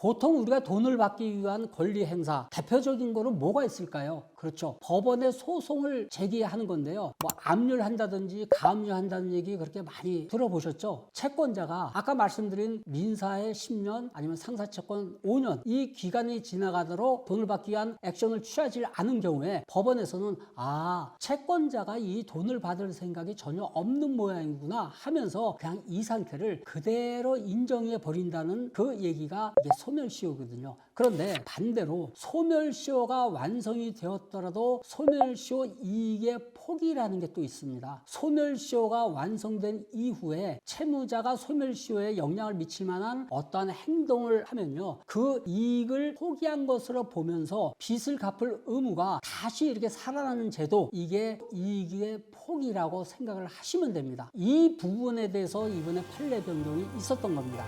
보통 우리가 돈을 받기 위한 권리 행사 대표적인 거는 뭐가 있을까요? 그렇죠. 법원에 소송을 제기하는 건데요. 뭐 압류한다든지 가압류한다는 얘기 그렇게 많이 들어보셨죠? 채권자가 아까 말씀드린 민사의 10년 아니면 상사채권 5년 이 기간이 지나가도록 돈을 받기 위한 액션을 취하지 않은 경우에 법원에서는 아 채권자가 이 돈을 받을 생각이 전혀 없는 모양이구나 하면서 그냥 이 상태를 그대로 인정해 버린다는 그 얘기가 이게 소 멸시효거든요. 그런데 반대로 소멸시효가 완성이 되었더라도 소멸시효 이익의 폭이라는 게 또 있습니다. 소멸시효가 완성된 이후에 채무자가 소멸시효에 영향을 미칠 만한 어떠한 행동을 하면요. 그 이익을 포기한 것으로 보면서 빚을 갚을 의무가 다시 이렇게 살아나는 제도 이게 이익의 폭이라고 생각을 하시면 됩니다. 이 부분에 대해서 이번에 판례 변경이 있었던 겁니다.